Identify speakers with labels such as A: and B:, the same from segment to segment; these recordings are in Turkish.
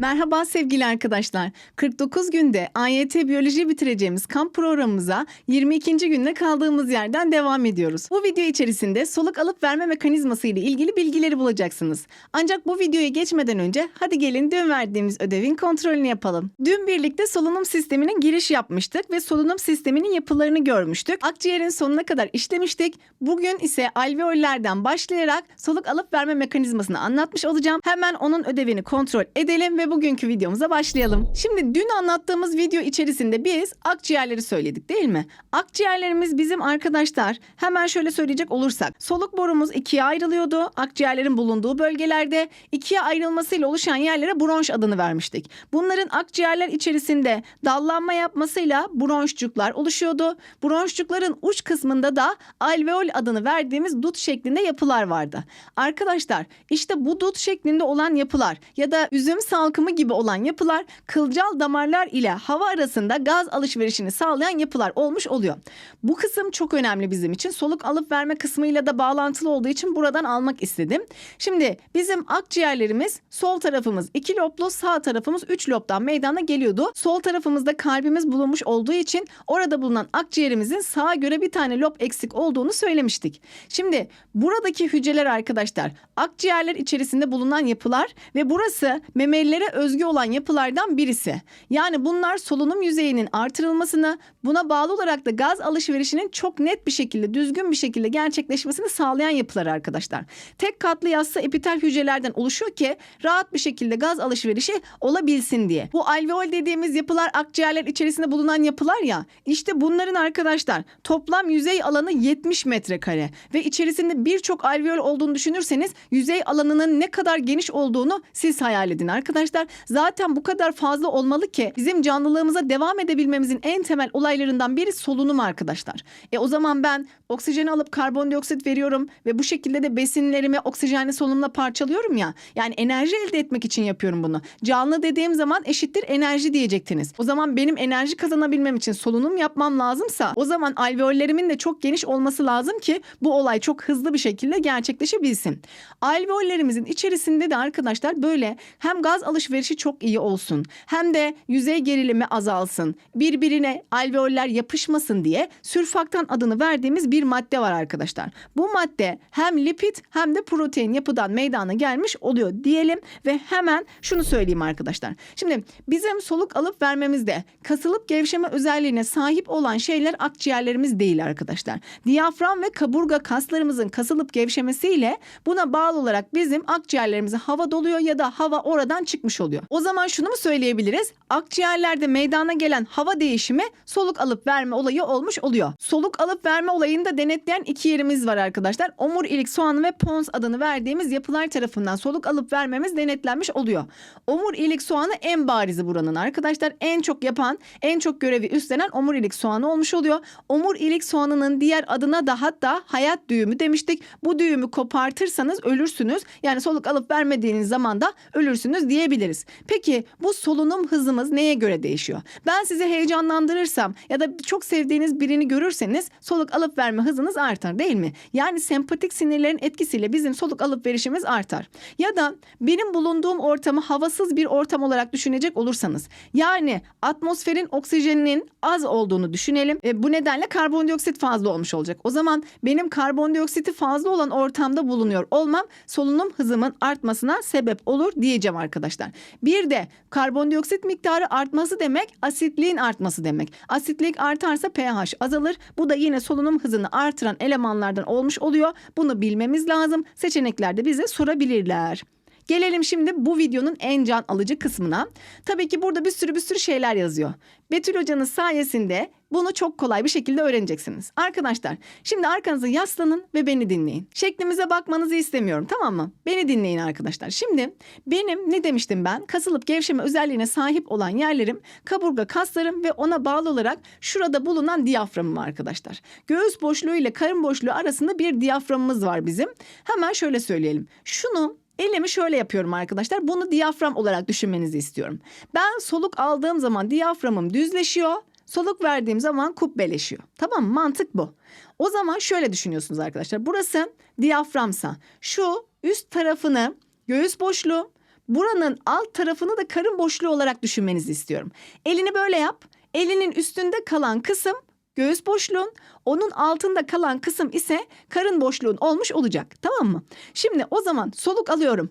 A: Merhaba sevgili arkadaşlar. 49 günde AYT biyoloji bitireceğimiz kamp programımıza 22. günde kaldığımız yerden devam ediyoruz. Bu video içerisinde soluk alıp verme mekanizması ile ilgili bilgileri bulacaksınız. Ancak bu videoya geçmeden önce hadi gelin dün verdiğimiz ödevin kontrolünü yapalım. Dün birlikte solunum sisteminin giriş yapmıştık ve solunum sisteminin yapılarını görmüştük. Akciğerin sonuna kadar işlemiştik. Bugün ise alveollerden başlayarak soluk alıp verme mekanizmasını anlatmış olacağım. Hemen onun ödevini kontrol edelim ve bugünkü videomuza başlayalım. Şimdi dün anlattığımız video içerisinde biz akciğerleri söyledik değil mi? Akciğerlerimiz bizim arkadaşlar hemen şöyle söyleyecek olursak soluk borumuz ikiye ayrılıyordu. Akciğerlerin bulunduğu bölgelerde ikiye ayrılmasıyla oluşan yerlere bronş adını vermiştik. Bunların akciğerler içerisinde dallanma yapmasıyla bronşcuklar oluşuyordu. Bronşcukların uç kısmında da alveol adını verdiğimiz dut şeklinde yapılar vardı. Arkadaşlar işte bu dut şeklinde olan yapılar ya da üzüm salkımı gibi olan yapılar kılcal damarlar ile hava arasında gaz alışverişini sağlayan yapılar olmuş oluyor. Bu kısım çok önemli bizim için. Soluk alıp verme kısmıyla da bağlantılı olduğu için buradan almak istedim. Şimdi bizim akciğerlerimiz sol tarafımız iki loblu sağ tarafımız üç lobdan meydana geliyordu. Sol tarafımızda kalbimiz bulunmuş olduğu için orada bulunan akciğerimizin sağa göre bir tane lob eksik olduğunu söylemiştik. Şimdi buradaki hücreler arkadaşlar akciğerler içerisinde bulunan yapılar ve burası memelilere özgü olan yapılardan birisi. Yani bunlar solunum yüzeyinin artırılmasını buna bağlı olarak da gaz alışverişinin çok net bir şekilde düzgün bir şekilde gerçekleşmesini sağlayan yapılar arkadaşlar. Tek katlı yassı epitel hücrelerden oluşuyor ki rahat bir şekilde gaz alışverişi olabilsin diye. Bu alveol dediğimiz yapılar akciğerler içerisinde bulunan yapılar ya işte bunların arkadaşlar toplam yüzey alanı 70 metrekare ve içerisinde birçok alveol olduğunu düşünürseniz yüzey alanının ne kadar geniş olduğunu siz hayal edin arkadaşlar. Zaten bu kadar fazla olmalı ki bizim canlılığımıza devam edebilmemizin en temel olaylarından biri solunum arkadaşlar. E o zaman ben oksijeni alıp karbondioksit veriyorum ve bu şekilde de besinlerimi oksijenli solunumla parçalıyorum ya. Yani enerji elde etmek için yapıyorum bunu. Canlı dediğim zaman eşittir enerji diyecektiniz. O zaman benim enerji kazanabilmem için solunum yapmam lazımsa o zaman alveollerimin de çok geniş olması lazım ki bu olay çok hızlı bir şekilde gerçekleşebilsin. Alveollerimizin içerisinde de arkadaşlar böyle hem gaz alışverişi çok iyi olsun hem de yüzey gerilimi azalsın. Birbirine alveoller yapışmasın diye sürfaktan adını verdiğimiz bir madde var arkadaşlar. Bu madde hem lipid hem de protein yapıdan meydana gelmiş oluyor diyelim ve hemen şunu söyleyeyim arkadaşlar. Şimdi bizim soluk alıp vermemizde kasılıp gevşeme özelliğine sahip olan şeyler akciğerlerimiz değil arkadaşlar. Diyafram ve kaburga kaslarımızın kasılıp gevşemesiyle buna bağlı olarak bizim akciğerlerimize hava doluyor ya da hava oradan çıkmış oluyor. O zaman şunu mu söyleyebiliriz? Akciğerlerde meydana gelen hava değişimi soluk alıp verme olayı olmuş oluyor. Soluk alıp verme olayını da denetleyen iki yerimiz var arkadaşlar. Omurilik soğanı ve pons adını verdiğimiz yapılar tarafından soluk alıp vermemiz denetlenmiş oluyor. Omurilik soğanı en barizi buranın arkadaşlar. En çok yapan, en çok görevi üstlenen omurilik soğanı olmuş oluyor. Omurilik soğanının diğer adına da hatta hayat düğümü demiştik. Bu düğümü kopartırsanız ölürsünüz. Yani soluk alıp vermediğiniz zaman da ölürsünüz diyebiliriz. Peki bu solunum hızımız neye göre değişiyor? Ben sizi heyecanlandırırsam ya da çok sevdiğiniz birini görürseniz soluk alıp verme hızınız artar değil mi? Yani sempatik sinirlerin etkisiyle bizim soluk alıp verişimiz artar. Ya da benim bulunduğum ortamı havasız bir ortam olarak düşünecek olursanız yani atmosferin oksijeninin az olduğunu düşünelim. E, bu nedenle karbondioksit fazla olmuş olacak. O zaman benim karbondioksiti fazla olan ortamda bulunuyor olmam solunum hızımın artmasına sebep olur diyeceğim arkadaşlar. Bir de karbondioksit miktarı artması demek asitliğin artması demek. Asitlik artarsa pH azalır. Bu da yine solunum hızını artıran elemanlardan olmuş oluyor. Bunu bilmemiz lazım. Seçeneklerde bize sorabilirler. Gelelim şimdi bu videonun en can alıcı kısmına. Tabii ki burada bir sürü bir sürü şeyler yazıyor. Betül hocanın sayesinde bunu çok kolay bir şekilde öğreneceksiniz. Arkadaşlar şimdi arkanıza yaslanın ve beni dinleyin. Şeklimize bakmanızı istemiyorum tamam mı? Beni dinleyin arkadaşlar. Şimdi benim ne demiştim ben? Kasılıp gevşeme özelliğine sahip olan yerlerim kaburga kaslarım ve ona bağlı olarak şurada bulunan diyaframım arkadaşlar. Göğüs boşluğu ile karın boşluğu arasında bir diyaframımız var bizim. Hemen şöyle söyleyelim. Şunu Elimi şöyle yapıyorum arkadaşlar. Bunu diyafram olarak düşünmenizi istiyorum. Ben soluk aldığım zaman diyaframım düzleşiyor. Soluk verdiğim zaman kubbeleşiyor. Tamam mı? Mantık bu. O zaman şöyle düşünüyorsunuz arkadaşlar. Burası diyaframsa şu üst tarafını göğüs boşluğu, buranın alt tarafını da karın boşluğu olarak düşünmenizi istiyorum. Elini böyle yap. Elinin üstünde kalan kısım göğüs boşluğun, onun altında kalan kısım ise karın boşluğun olmuş olacak. Tamam mı? Şimdi o zaman soluk alıyorum.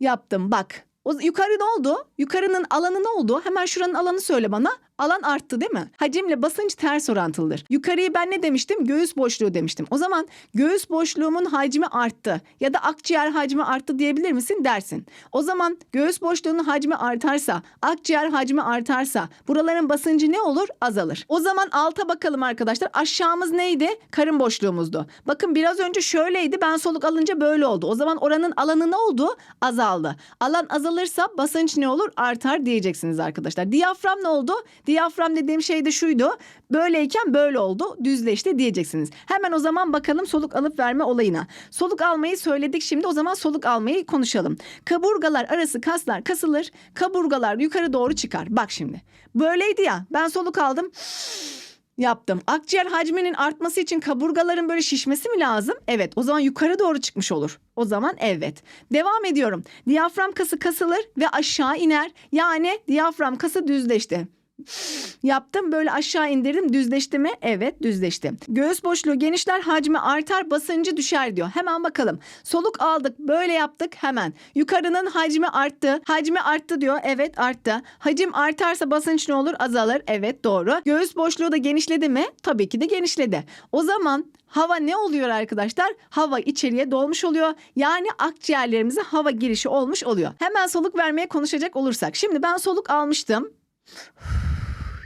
A: Yaptım bak. O, yukarı ne oldu? Yukarının alanı ne oldu? Hemen şuranın alanı söyle bana. Alan arttı değil mi? Hacimle basınç ters orantılıdır. Yukarıyı ben ne demiştim? Göğüs boşluğu demiştim. O zaman göğüs boşluğumun hacmi arttı ya da akciğer hacmi arttı diyebilir misin dersin. O zaman göğüs boşluğunun hacmi artarsa, akciğer hacmi artarsa buraların basıncı ne olur? Azalır. O zaman alta bakalım arkadaşlar. Aşağımız neydi? Karın boşluğumuzdu. Bakın biraz önce şöyleydi. Ben soluk alınca böyle oldu. O zaman oranın alanı ne oldu? Azaldı. Alan azalırsa basınç ne olur? Artar diyeceksiniz arkadaşlar. Diyafram ne oldu? Diyafram dediğim şey de şuydu. Böyleyken böyle oldu. Düzleşti diyeceksiniz. Hemen o zaman bakalım soluk alıp verme olayına. Soluk almayı söyledik şimdi o zaman soluk almayı konuşalım. Kaburgalar arası kaslar kasılır. Kaburgalar yukarı doğru çıkar. Bak şimdi. Böyleydi ya. Ben soluk aldım yaptım. Akciğer hacminin artması için kaburgaların böyle şişmesi mi lazım? Evet. O zaman yukarı doğru çıkmış olur. O zaman evet. Devam ediyorum. Diyafram kası kasılır ve aşağı iner. Yani diyafram kası düzleşti. Yaptım böyle aşağı indirdim düzleşti mi? Evet düzleşti. Göğüs boşluğu genişler hacmi artar basıncı düşer diyor. Hemen bakalım. Soluk aldık böyle yaptık hemen. Yukarının hacmi arttı. Hacmi arttı diyor. Evet arttı. Hacim artarsa basınç ne olur? Azalır. Evet doğru. Göğüs boşluğu da genişledi mi? Tabii ki de genişledi. O zaman Hava ne oluyor arkadaşlar? Hava içeriye dolmuş oluyor. Yani akciğerlerimize hava girişi olmuş oluyor. Hemen soluk vermeye konuşacak olursak. Şimdi ben soluk almıştım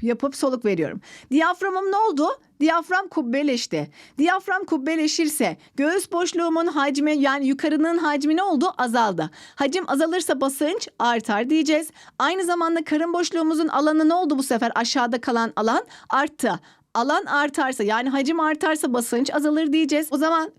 A: yapıp soluk veriyorum. Diyaframım ne oldu? Diyafram kubbeleşti. Diyafram kubbeleşirse göğüs boşluğumun hacmi yani yukarının hacmi ne oldu? Azaldı. Hacim azalırsa basınç artar diyeceğiz. Aynı zamanda karın boşluğumuzun alanı ne oldu bu sefer? Aşağıda kalan alan arttı. Alan artarsa yani hacim artarsa basınç azalır diyeceğiz. O zaman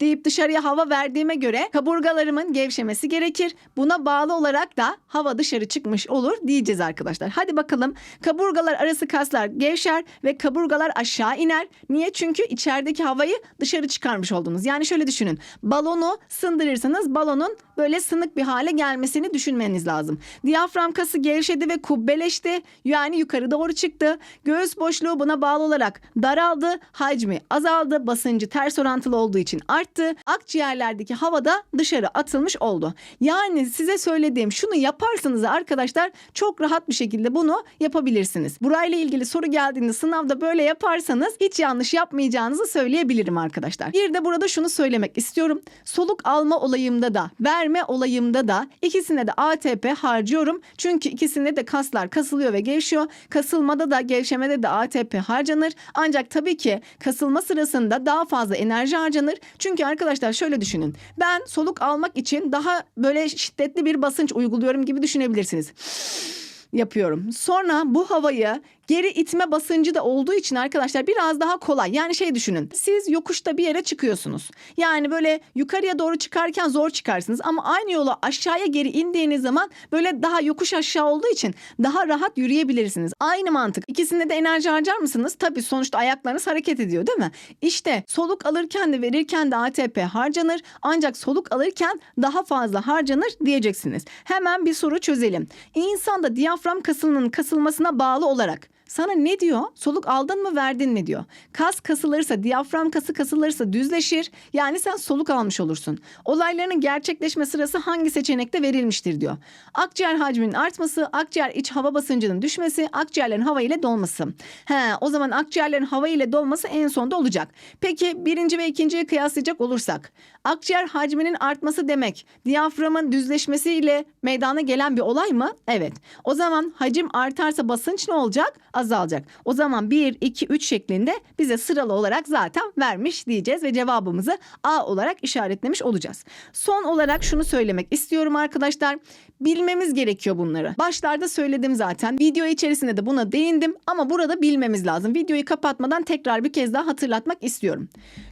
A: deyip dışarıya hava verdiğime göre kaburgalarımın gevşemesi gerekir. Buna bağlı olarak da hava dışarı çıkmış olur diyeceğiz arkadaşlar. Hadi bakalım kaburgalar arası kaslar gevşer ve kaburgalar aşağı iner. Niye? Çünkü içerideki havayı dışarı çıkarmış oldunuz. Yani şöyle düşünün. Balonu sındırırsanız balonun böyle sınık bir hale gelmesini düşünmeniz lazım. Diyafram kası gevşedi ve kubbeleşti. Yani yukarı doğru çıktı. Göğüs boşluğu buna bağlı olarak daraldı. Hacmi azaldı. Basıncı ters orantılı olduğu için arttı. Akciğerlerdeki hava da dışarı atılmış oldu. Yani size söylediğim şunu yaparsanız arkadaşlar çok rahat bir şekilde bunu yapabilirsiniz. Burayla ilgili soru geldiğinde sınavda böyle yaparsanız hiç yanlış yapmayacağınızı söyleyebilirim arkadaşlar. Bir de burada şunu söylemek istiyorum. Soluk alma olayımda da verme olayımda da ikisine de ATP harcıyorum. Çünkü ikisinde de kaslar kasılıyor ve gevşiyor. Kasılmada da gevşemede de ATP harcanır. Ancak tabii ki kasılma sırasında daha fazla enerji harcanır. Çünkü arkadaşlar şöyle düşünün. Ben soluk almak için daha böyle şiddetli bir basınç uyguluyorum gibi düşünebilirsiniz yapıyorum. Sonra bu havayı geri itme basıncı da olduğu için arkadaşlar biraz daha kolay. Yani şey düşünün. Siz yokuşta bir yere çıkıyorsunuz. Yani böyle yukarıya doğru çıkarken zor çıkarsınız ama aynı yola aşağıya geri indiğiniz zaman böyle daha yokuş aşağı olduğu için daha rahat yürüyebilirsiniz. Aynı mantık. İkisinde de enerji harcar mısınız? Tabii sonuçta ayaklarınız hareket ediyor değil mi? İşte soluk alırken de verirken de ATP harcanır. Ancak soluk alırken daha fazla harcanır diyeceksiniz. Hemen bir soru çözelim. İnsanda diyafram kasının kasılmasına bağlı olarak sana ne diyor? Soluk aldın mı verdin mi diyor. Kas kasılırsa, diyafram kası kasılırsa düzleşir. Yani sen soluk almış olursun. Olayların gerçekleşme sırası hangi seçenekte verilmiştir diyor. Akciğer hacminin artması, akciğer iç hava basıncının düşmesi, akciğerlerin hava ile dolması. He, o zaman akciğerlerin hava ile dolması en sonda olacak. Peki birinci ve ikinciyi kıyaslayacak olursak. Akciğer hacminin artması demek diyaframın düzleşmesiyle meydana gelen bir olay mı? Evet. O zaman hacim artarsa basınç ne olacak? Azalacak. O zaman 1, 2, 3 şeklinde bize sıralı olarak zaten vermiş diyeceğiz ve cevabımızı A olarak işaretlemiş olacağız. Son olarak şunu söylemek istiyorum arkadaşlar. Bilmemiz gerekiyor bunları. Başlarda söyledim zaten. Video içerisinde de buna değindim ama burada bilmemiz lazım. Videoyu kapatmadan tekrar bir kez daha hatırlatmak istiyorum.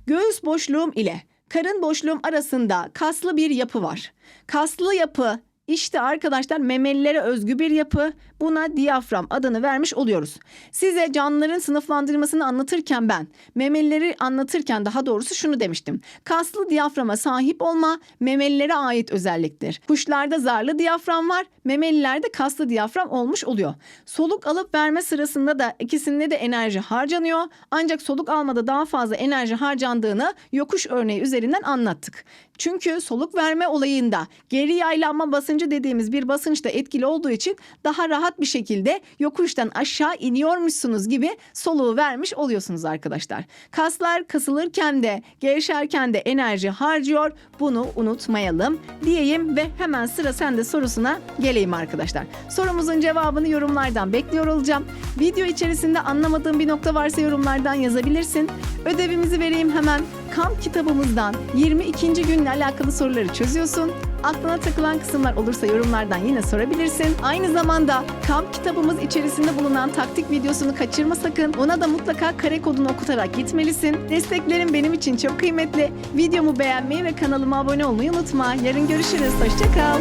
A: Göğüs boşluğum ile karın boşluğum arasında kaslı bir yapı var. Kaslı yapı İşte arkadaşlar memelilere özgü bir yapı. Buna diyafram adını vermiş oluyoruz. Size canlıların sınıflandırmasını anlatırken ben, memelileri anlatırken daha doğrusu şunu demiştim. Kaslı diyaframa sahip olma memelilere ait özelliktir. Kuşlarda zarlı diyafram var, memelilerde kaslı diyafram olmuş oluyor. Soluk alıp verme sırasında da ikisinde de enerji harcanıyor. Ancak soluk almada daha fazla enerji harcandığını yokuş örneği üzerinden anlattık. Çünkü soluk verme olayında geri yaylanma basıncı dediğimiz bir basınç da etkili olduğu için daha rahat bir şekilde yokuştan aşağı iniyormuşsunuz gibi soluğu vermiş oluyorsunuz arkadaşlar. Kaslar kasılırken de gevşerken de enerji harcıyor. Bunu unutmayalım diyeyim ve hemen sıra sende sorusuna geleyim arkadaşlar. Sorumuzun cevabını yorumlardan bekliyor olacağım. Video içerisinde anlamadığın bir nokta varsa yorumlardan yazabilirsin. Ödevimizi vereyim hemen. Kamp kitabımızdan 22. günle alakalı soruları çözüyorsun. Aklına takılan kısımlar olursa yorumlardan yine sorabilirsin. Aynı zamanda kamp kitabımız içerisinde bulunan taktik videosunu kaçırma sakın. Ona da mutlaka kare kodunu okutarak gitmelisin. Desteklerin benim için çok kıymetli. Videomu beğenmeyi ve kanalıma abone olmayı unutma. Yarın görüşürüz. Hoşçakal.